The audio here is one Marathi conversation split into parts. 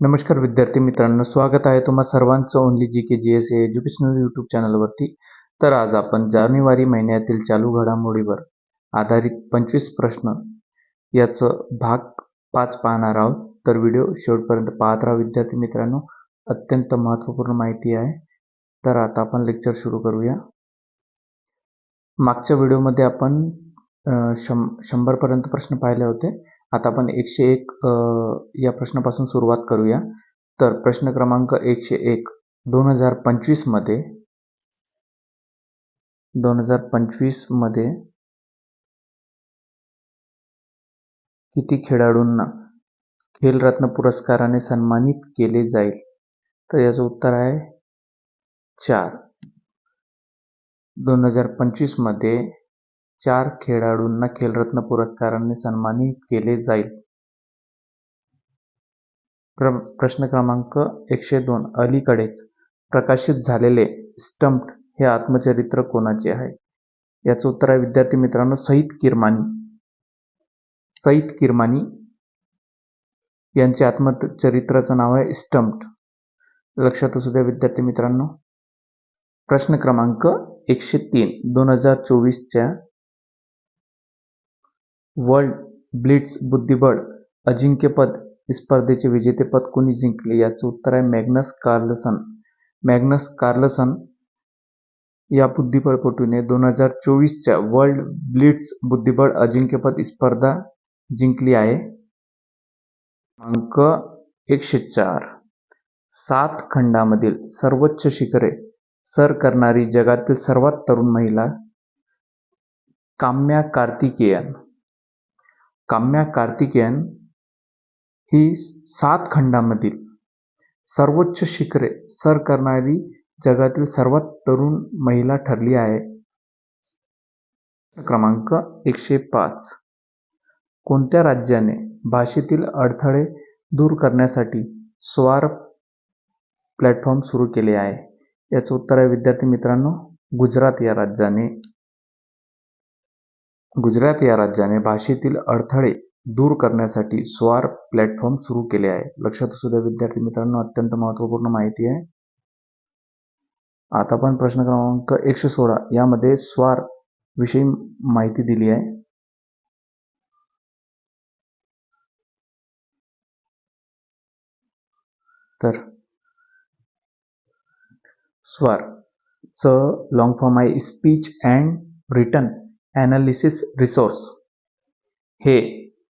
नमस्कार विद्यार्थी मित्रांनो स्वागत आहे तुम्हा सर्वांचं only G K G S A educational YouTube चॅनलवरती तर आज आपण जानेवारी महिन्यातील चालू घडामोडीवर आधारित पंचवीस प्रश्न याचं भाग पाच पाहणार आहोत. तर व्हिडिओ शेवटपर्यंत पाहत राहा विद्यार्थी मित्रांनो. अत्यंत महत्त्वपूर्ण माहिती आहे. तर आता आपण लेक्चर सुरू करूया. मागच्या व्हिडिओमध्ये आपण शं शंभरपर्यंत प्रश्न पाहिले होते. आता आपण एकशे एक या प्रश्नापासून सुरुवात करूया. तर प्रश्न क्रमांक एकशे एक दोन हजार पंचवीसमध्ये दोन हजार पंचवीसमध्ये किती खेळाडूंना खेलरत्न पुरस्काराने सन्मानित केले जाईल? तर याचं उत्तर आहे चार. दोन हजार पंचवीसमध्ये चार खेळाडूंना खेलरत्न पुरस्काराने सन्मानित केले जाईल. प्र प्रश्न क्रमांक एकशे दोन. अलीकडेच प्रकाशित झालेले स्टम्प्ड हे आत्मचरित्र कोणाचे आहे? याचं उत्तर आहे विद्यार्थी मित्रांनो सईद किरमानी. सईद किरमानी यांचे आत्मचरित्राचं नाव आहे स्टम्प्ड लक्षात असू द्या विद्यार्थी मित्रांनो. प्रश्न क्रमांक एकशे तीन. दोन हजार चोवीसच्या वर्ल्ड ब्लिट्स बुद्धिबळ अजिंक्यपद स्पर्धेचे विजेतेपद कोणी जिंकले याचं उत्तर आहे मॅग्नस कार्लसन. मॅग्नस कार्लसन या बुद्धिबळपटूने दोन हजार चोवीसच्या वर्ल्ड ब्लिट्स बुद्धिबळ अजिंक्यपद स्पर्धा जिंकली आहे. क्रमांक एकशे चार सात खंडामधील सर्वोच्च शिखरे सर करणारी जगातील सर्वात तरुण महिला काम्या कार्तिकेयन. काम्या कार्तिकेयन ही सात खंडामधील सर्वोच्च शिखरे सर करणारी जगातील सर्वात तरुण महिला ठरली आहे. क्रमांक एकशे पाच. कोणत्या राज्याने भाषेतील अडथळे दूर करण्यासाठी स्वार प्लॅटफॉर्म सुरू केले आहे? याचं उत्तर आहे विद्यार्थी मित्रांनो गुजरात या राज्याने. गुजरात या राज्याने भाषेतील अडथळे दूर करण्यासाठी स्वार प्लॅटफॉर्म सुरू केले आहे. लक्षात असू द्या विद्यार्थी मित्रांनो अत्यंत महत्त्वपूर्ण माहिती आहे. आता पण प्रश्न क्रमांक एकशे सोळा यामध्ये स्वार विषयी माहिती दिली आहे. तर स्वार च लॉंग फॉर्म आहे speech and written analysis resource हे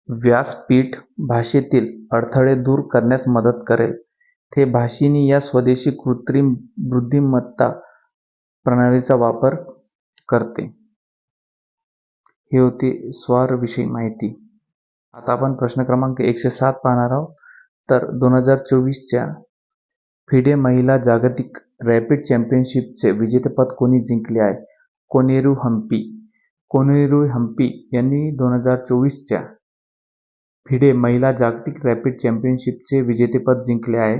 व्यासपीठ भाषेतील अडथळे दूर करण्यास मदत करेल. ते भाषिणी या स्वदेशी कृत्रिम बुद्धिमत्ता प्रणालीचा वापर करते. ही होती स्वारविषयी माहिती. आता आपण प्रश्न क्रमांक एकशे सात पाहणार आहोत. तर दोन हजार चोवीसच्या फिडे महिला जागतिक रॅपिड चॅम्पियनशिपचे विजेतेपद कोणी जिंकले आहे? कोनेरू हम्पी. कोनेरू हम्पी यांनी दोन हजार चोवीसच्या फिडे महिला जागतिक रॅपिड चॅम्पियनशिपचे विजेतेपद जिंकले आहे.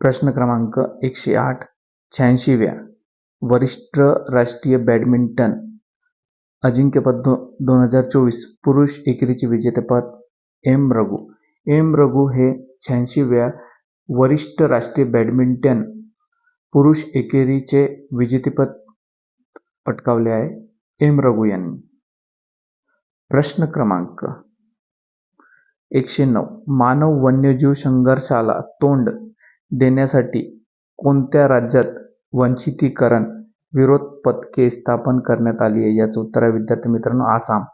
प्रश्न क्रमांक एकशे आठ शहाऐंशीव्या वरिष्ठ राष्ट्रीय बॅडमिंटन अजिंक्यपद दो दोन हजार चोवीस पुरुष एकेरीचे विजेतेपद एम रघु. एम रघु हे शहाऐंशीव्या वरिष्ठ राष्ट्रीय बॅडमिंटन पुरुष एकेरीचे विजेतेपद पटकावले आहे एम रघु यांनी. प्रश्न क्रमांक एकशे नऊ. मानव वन्यजीव संघर्षाला तोंड देण्यासाठी कोणत्या राज्यात वंचितीकरण विरोध पथके स्थापन करण्यात आली आहे याचं उत्तर आहे विद्यार्थी मित्रांनो आसाम.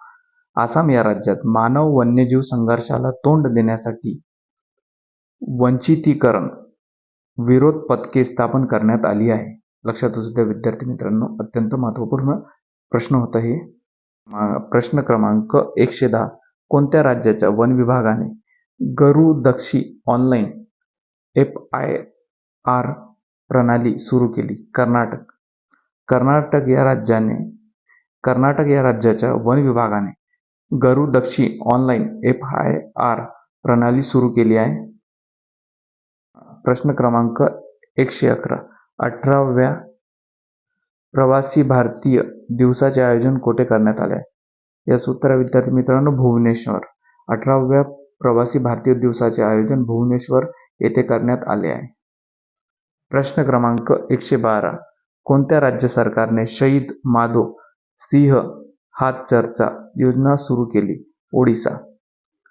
आसाम या राज्यात मानव वन्यजीव संघर्षाला तोंड देण्यासाठी वंचितीकरण विरोध पथके स्थापन करण्यात आली आहे. लक्षात असू द्या विद्यार्थी मित्रांनो अत्यंत महत्त्वपूर्ण प्रश्न होता हे. प्रश्न क्रमांक एकशे दहा. कोणत्या राज्याच्या वन विभागाने गरुदक्षी ऑनलाईन एफ आय आर प्रणाली सुरू केली? कर्नाटक. कर्नाटक या राज्याने कर्नाटक या राज्याच्या वन विभागाने Garudakshi online F I R प्रणाली सुरू केली आहे. प्रश्न क्रमांक एकशे अकरा. अठराव्या प्रवासी भारतीय दिवसाचे आयोजन कोठे करण्यात आले आहे? याचं उत्तर आहे विद्यार्थी मित्रांनो भुवनेश्वर. अठराव्या प्रवासी भारतीय दिवसाचे आयोजन भुवनेश्वर येथे करण्यात आले आहे. प्रश्न क्रमांक एकशे बारा. कोणत्या राज्य सरकारने शहीद माधो सिंह हात चर्चा योजना सुरू केली? ओडिसा.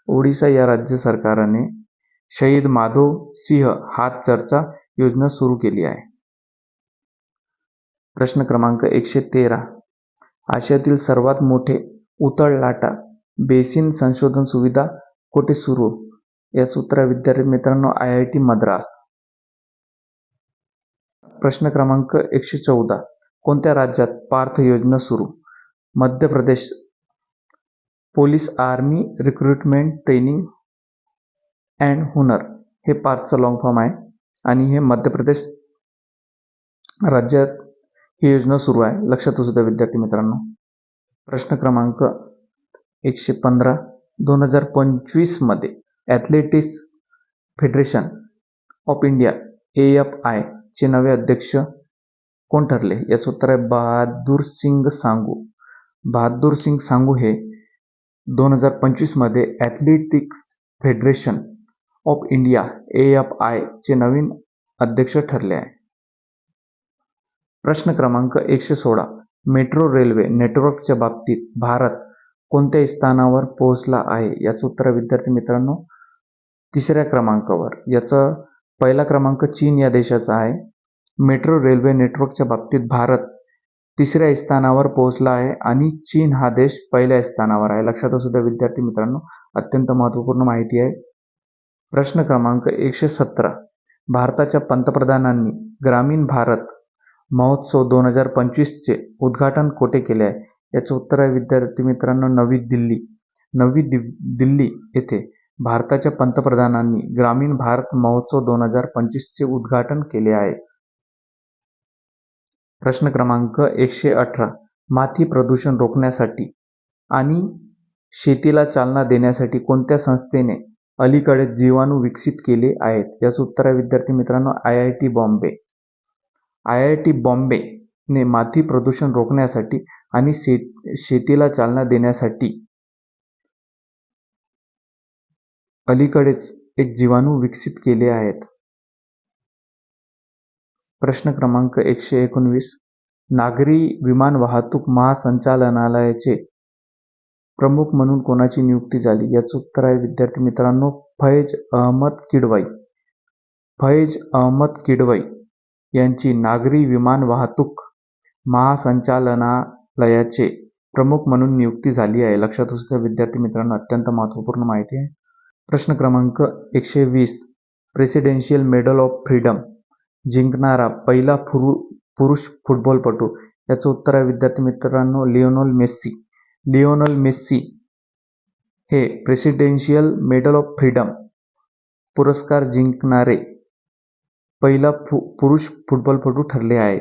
ओडिसा या राज्य सरकारने शहीद माधो सिंह हात चर्चा योजना सुरू केली आहे. प्रश्न क्रमांक एकशे तेरा. आशियातील सर्वात मोठे उथळ लाटा बेसिन संशोधन सुविधा कुठे सुरू? याचं उत्तर विद्यार्थी मित्रांनो आय आय टी मद्रास. प्रश्न क्रमांक एकशे चौदा. कोणत्या राज्यात पार्थ योजना सुरू? Madhya Pradesh police army recruitment training and हुनर. हे पार्थचं लॉंग फॉर्म आहे. आणि हे मध्य प्रदेश राज्यात ही योजना सुरू आहे. लक्षात असू द्या विद्यार्थी मित्रांनो. प्रश्न क्रमांक एकशे पंधरा दोन हजार पंचवीसमध्ये athletics federation of India A F I चे नवे अध्यक्ष कोण ठरले? याचं उत्तर आहे बहादूर सिंग सांगू. बहादूर सिंग सांगू हे दोन हजार पंचवीसमध्ये athletics federation of India A F I चे नवीन अध्यक्ष ठरले आहे. प्रश्न क्रमांक एकशे सोळा. मेट्रो रेल्वे नेटवर्कच्या बाबतीत भारत कोणत्या स्थानावर पोहोचला आहे? याचं उत्तर विद्यार्थी मित्रांनो तिसऱ्या क्रमांकावर. याचा पहिला क्रमांक चीन या देशाचा आहे. मेट्रो रेल्वे नेटवर्कच्या बाबतीत भारत तिसऱ्या स्थानावर पोहोचला आहे आणि चीन हा देश पहिल्या स्थानावर आहे. लक्षात असू द्या विद्यार्थी मित्रांनो अत्यंत महत्त्वपूर्ण माहिती आहे. प्रश्न क्रमांक एकशे सतरा. भारताच्या पंतप्रधानांनी ग्रामीण भारत महोत्सव दोन हजार पंचवीसचे उद्घाटन कोठे केले आहे? याचं उत्तर आहे विद्यार्थी मित्रांनो नवी दिल्ली. नवी दि दिल्ली येथे भारताच्या पंतप्रधानांनी ग्रामीण भारत महोत्सव दोन हजार पंचवीसचे उद्घाटन केले आहे. प्रश्न क्रमांक एकशे अठरा. माती प्रदूषण रोखण्यासाठी आणि शेतीला चालना देण्यासाठी कोणत्या संस्थेने अलीकडे जीवाणू विकसित केले आहेत? याचं उत्तर आहे विद्यार्थी मित्रांनो I I T Bombay. I I T बॉम्बेने माती प्रदूषण रोखण्यासाठी आणि शेत शेतीला चालना देण्यासाठी अलीकडेच एक जीवाणू विकसित केले आहेत. प्रश्न क्रमांक एकशे एकोणवीस नागरी विमान वाहतूक महासंचालनालयाचे प्रमुख म्हणून कोणाची नियुक्ती झाली? याचं उत्तर आहे विद्यार्थी मित्रांनो फैज अहमद किडवाई. फैज अहमद किडवाई. यांची नागरी विमान वाहतूक महासंचालनालयाचे प्रमुख म्हणून नियुक्ती झाली आहे. लक्षात असू द्या विद्यार्थी मित्रांनो अत्यंत महत्त्वपूर्ण माहिती आहे. प्रश्न क्रमांक एकशे वीस. प्रेसिडेन्शियल मेडल ऑफ फ्रीडम जिंकणारा पहिला पुरु पुरुष फुटबॉलपटू. याचं उत्तर आहे विद्यार्थी मित्रांनो लिओनोल मेस्सी. लिओनल मेस्सी हे प्रेसिडेन्शियल मेडल ऑफ फ्रीडम पुरस्कार जिंकणारे पहिला फु पुरुष फुटबॉलपटू ठरले आहे.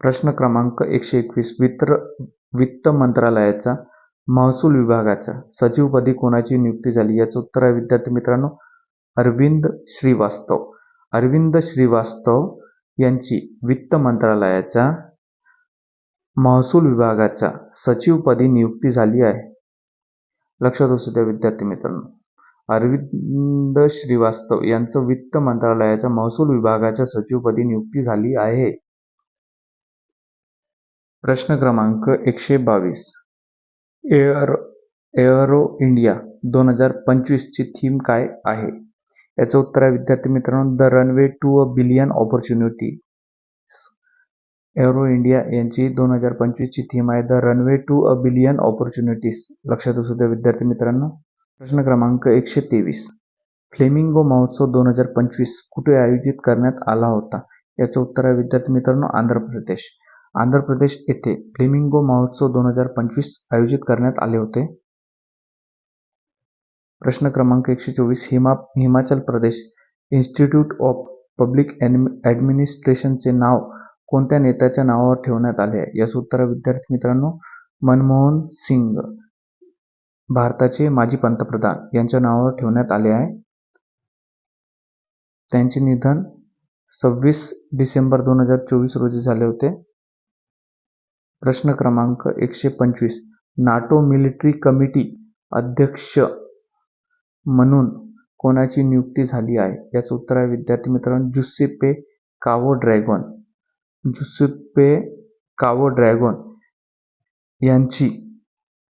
प्रश्न क्रमांक एकशे एकवीस. वित्त वित्त मंत्रालयाचा महसूल विभागाच्या सचिवपदी कोणाची नियुक्ती झाली? याचं उत्तर आहे विद्यार्थी मित्रांनो अरविंद श्रीवास्तव. अरविंद श्रीवास्तव यांची वित्त मंत्रालयाच्या महसूल विभागाच्या सचिवपदी नियुक्ती झाली आहे. लक्षात असू द्या विद्यार्थी मित्रांनो. अरविंद श्रीवास्तव यांचं वित्त मंत्रालयाच्या महसूल विभागाच्या सचिवपदी नियुक्ती झाली आहे. प्रश्न क्रमांक एकशे बावीस. एअर एअरो इंडिया दोन हजार पंचवीसची थीम काय आहे? याचं उत्तर आहे विद्यार्थी मित्रांनो the runway to a billion opportunity. Aero India यांची दोन हजार पंचवीसची थीम आहे the runway to a billion opportunities. लक्षात असू द्या विद्यार्थी मित्रांनो. प्रश्न क्रमांक एकशे तेवीस. फ्लेमिंगो महोत्सव दोन हजार पंचवीस कुठे आयोजित करण्यात आला होता? याचं उत्तर आहे विद्यार्थी मित्रांनो आंध्र प्रदेश. आंध्र प्रदेश येथे फ्लेमिंगो महोत्सव दोन हजार पंचवीस आयोजित करण्यात आले होते. प्रश्न क्रमांक एकशे चोवीस Hima Himachal Pradesh institute of public ॲडमिनिस्ट्रेशनचे नाव कोणत्या नेत्याच्या नावावर ठेवण्यात आले आहे? याचं उत्तर विद्यार्थी मित्रांनो मनमोहन सिंग. भारताचे माजी पंतप्रधान यांच्या नावावर ठेवण्यात आले आहे. त्यांचे निधन सव्वीस डिसेंबर दोन हजार चोवीस रोजी झाले होते. प्रश्न क्रमांक एकशे पंचवीस. नाटो मिलिटरी कमिटी अध्यक्ष म्हणून कोणाची नियुक्ती झाली आहे? याचं उत्तर आहे विद्यार्थी मित्रांनो जुसेप्पे कावो ड्रॅगॉन जुसेप्पे कावो ड्रॅगॉन यांची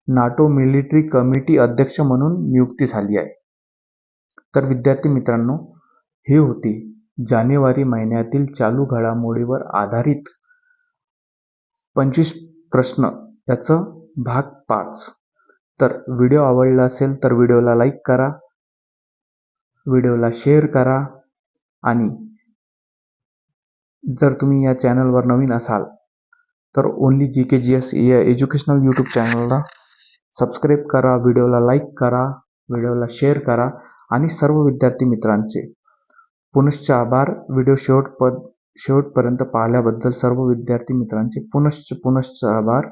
नाटो मिलिटरी कमिटी अध्यक्ष म्हणून नियुक्ती झाली आहे. तर विद्यार्थी मित्रांनो ही होती जानेवारी महिन्यातील चालू घडामोडीवर आधारित पंचवीस प्रश्न याचं भाग पाच. तर व्हिडिओ आवडला असेल तर व्हिडिओला लाईक करा व्हिडिओला शेअर करा आणि जर तुम्ही या चॅनलवर नवीन असाल तर only G K G S या एज्युकेशनल यूट्यूब चॅनलला सबस्क्राईब करा व्हिडिओला लाईक करा व्हिडिओला शेअर करा आणि सर्व विद्यार्थी मित्रांचे पुनश्च आभार. व्हिडिओ शेवटपद शेवटपर्यंत पाहिल्याबद्दल सर्व विद्यार्थी मित्रांचे पुनश्च पुनश्च आभार.